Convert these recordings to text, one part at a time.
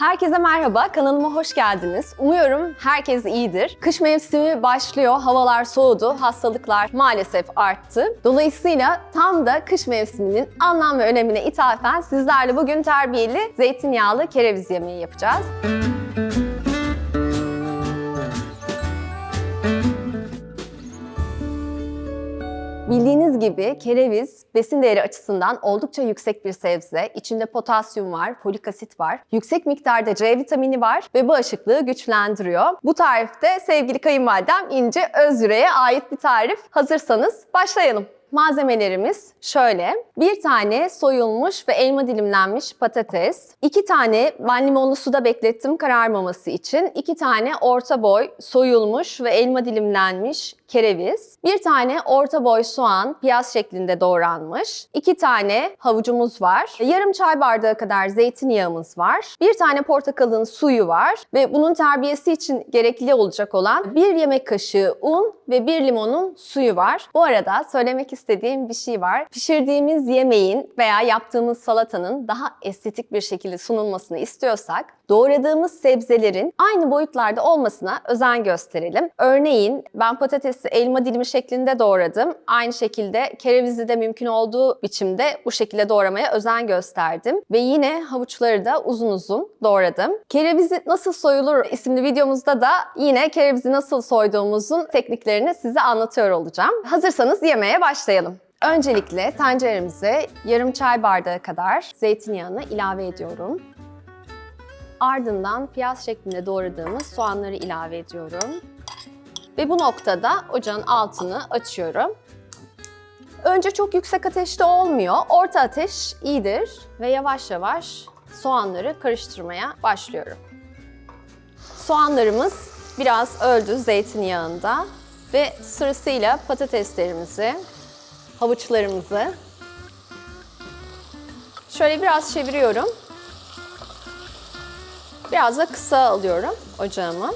Herkese merhaba, kanalıma hoş geldiniz. Umuyorum herkes iyidir. Kış mevsimi başlıyor, havalar soğudu, hastalıklar maalesef arttı. Dolayısıyla tam da kış mevsiminin anlam ve önemine ithafen sizlerle bugün terbiyeli zeytinyağlı kereviz yemeği yapacağız. Bildiğiniz gibi kereviz besin değeri açısından oldukça yüksek bir sebze. İçinde potasyum var, folik asit var, yüksek miktarda C vitamini var ve bağışıklığı güçlendiriyor. Bu tarifte sevgili kayınvalidem İnce Özyüre'ye ait bir tarif. Hazırsanız başlayalım. Malzemelerimiz şöyle. Bir tane soyulmuş ve elma dilimlenmiş patates. iki tane ben limonlu suda beklettim kararmaması için. iki tane orta boy soyulmuş ve elma dilimlenmiş kereviz. Bir tane orta boy soğan piyaz şeklinde doğranmış. iki tane havucumuz var. Yarım çay bardağı kadar zeytinyağımız var. Bir tane portakalın suyu var. Ve bunun terbiyesi için gerekli olacak olan bir yemek kaşığı un ve bir limonun suyu var. Bu arada söylemek istediğim bir şey var. Pişirdiğimiz yemeğin veya yaptığımız salatanın daha estetik bir şekilde sunulmasını istiyorsak doğradığımız sebzelerin aynı boyutlarda olmasına özen gösterelim. Örneğin ben patatesi elma dilimi şeklinde doğradım. Aynı şekilde kerevizi de mümkün olduğu biçimde bu şekilde doğramaya özen gösterdim. Ve yine havuçları da uzun uzun doğradım. Kerevizi nasıl soyulur isimli videomuzda da yine kerevizi nasıl soyduğumuzun tekniklerini size anlatıyor olacağım. Hazırsanız yemeğe başlayalım. Öncelikle tenceremize yarım çay bardağı kadar zeytinyağını ilave ediyorum. Ardından piyaz şeklinde doğradığımız soğanları ilave ediyorum. Ve bu noktada ocağın altını açıyorum. Önce çok yüksek ateşte olmuyor. Orta ateş iyidir ve yavaş yavaş soğanları karıştırmaya başlıyorum. Soğanlarımız biraz öldü zeytinyağında ve sırasıyla patateslerimizi, havuçlarımızı şöyle biraz çeviriyorum. Biraz da kısa alıyorum ocağımı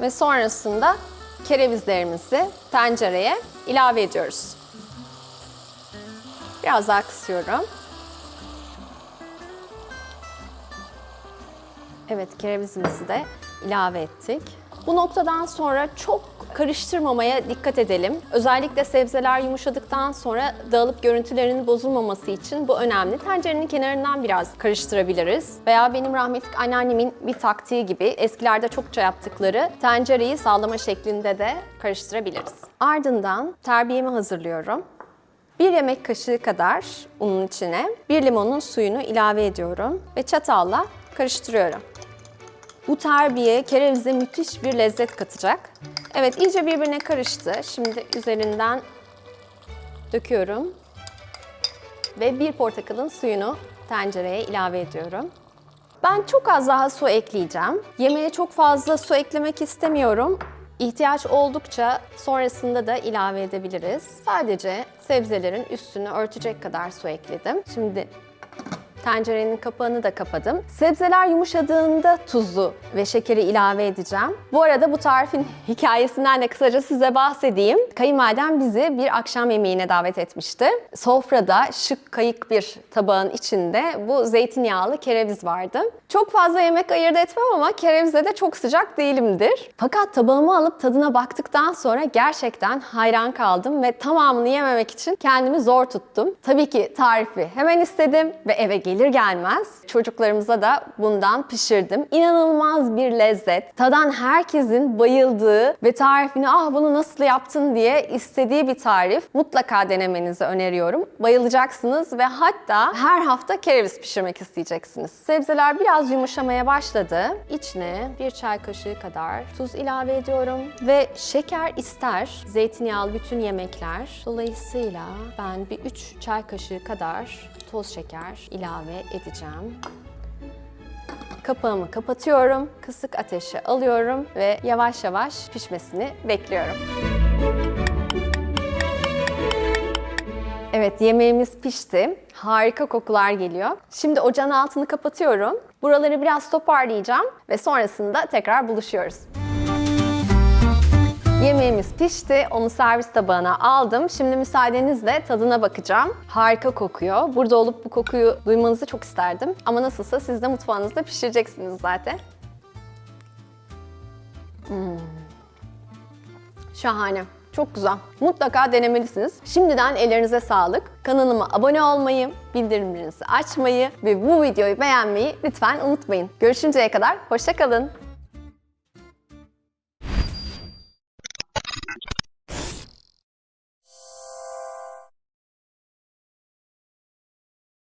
ve sonrasında kerevizlerimizi tencereye ilave ediyoruz. Biraz daha kısıyorum. Evet, kerevizimizi de ilave ettik. Bu noktadan sonra çok karıştırmamaya dikkat edelim. Özellikle sebzeler yumuşadıktan sonra dağılıp görüntülerinin bozulmaması için bu önemli. Tencerenin kenarından biraz karıştırabiliriz. Veya benim rahmetli anneannemin bir taktiği gibi eskilerde çokça yaptıkları tencereyi sallama şeklinde de karıştırabiliriz. Ardından terbiyemi hazırlıyorum. Bir yemek kaşığı kadar unun içine bir limonun suyunu ilave ediyorum ve çatalla karıştırıyorum. Bu terbiye kerevize müthiş bir lezzet katacak. Evet iyice birbirine karıştı. Şimdi üzerinden döküyorum. Ve bir portakalın suyunu tencereye ilave ediyorum. Ben çok az daha su ekleyeceğim. Yemeğe çok fazla su eklemek istemiyorum. İhtiyaç oldukça sonrasında da ilave edebiliriz. Sadece sebzelerin üstünü örtecek kadar su ekledim. Şimdi Tencerenin kapağını da kapadım. Sebzeler yumuşadığında tuzu ve şekeri ilave edeceğim. Bu arada bu tarifin hikayesinden de kısaca size bahsedeyim. Kayınvalidem bizi bir akşam yemeğine davet etmişti. Sofrada şık kayık bir tabağın içinde bu zeytinyağlı kereviz vardı. Çok fazla yemek ayırt etmem ama kerevize de çok sıcak değilimdir. Fakat tabağımı alıp tadına baktıktan sonra gerçekten hayran kaldım ve tamamını yememek için kendimi zor tuttum. Tabii ki tarifi hemen istedim ve eve gelir gelmez çocuklarımıza da bundan pişirdim. İnanılmaz bir lezzet. Tadan herkesin bayıldığı ve tarifini ah bunu nasıl yaptın diye istediği bir tarif. Mutlaka denemenizi öneriyorum. Bayılacaksınız ve hatta her hafta kereviz pişirmek isteyeceksiniz. Sebzeler biraz yumuşamaya başladı. İçine bir çay kaşığı kadar tuz ilave ediyorum ve şeker ister zeytinyağlı bütün yemekler. Dolayısıyla ben bir 3 çay kaşığı kadar toz şeker ilave edeceğim. Kapağımı kapatıyorum, kısık ateşe alıyorum ve yavaş yavaş pişmesini bekliyorum. Evet yemeğimiz pişti. Harika kokular geliyor. Şimdi ocağın altını kapatıyorum. Buraları biraz toparlayacağım ve sonrasında tekrar buluşuyoruz. Yemeğimiz pişti. Onu servis tabağına aldım. Şimdi müsaadenizle tadına bakacağım. Harika kokuyor. Burada olup bu kokuyu duymanızı çok isterdim. Ama nasılsa siz de mutfağınızda pişireceksiniz zaten. Hmm. Şahane. Çok güzel. Mutlaka denemelisiniz. Şimdiden ellerinize sağlık. Kanalıma abone olmayı, bildirimlerinizi açmayı ve bu videoyu beğenmeyi lütfen unutmayın. Görüşünceye kadar hoşçakalın.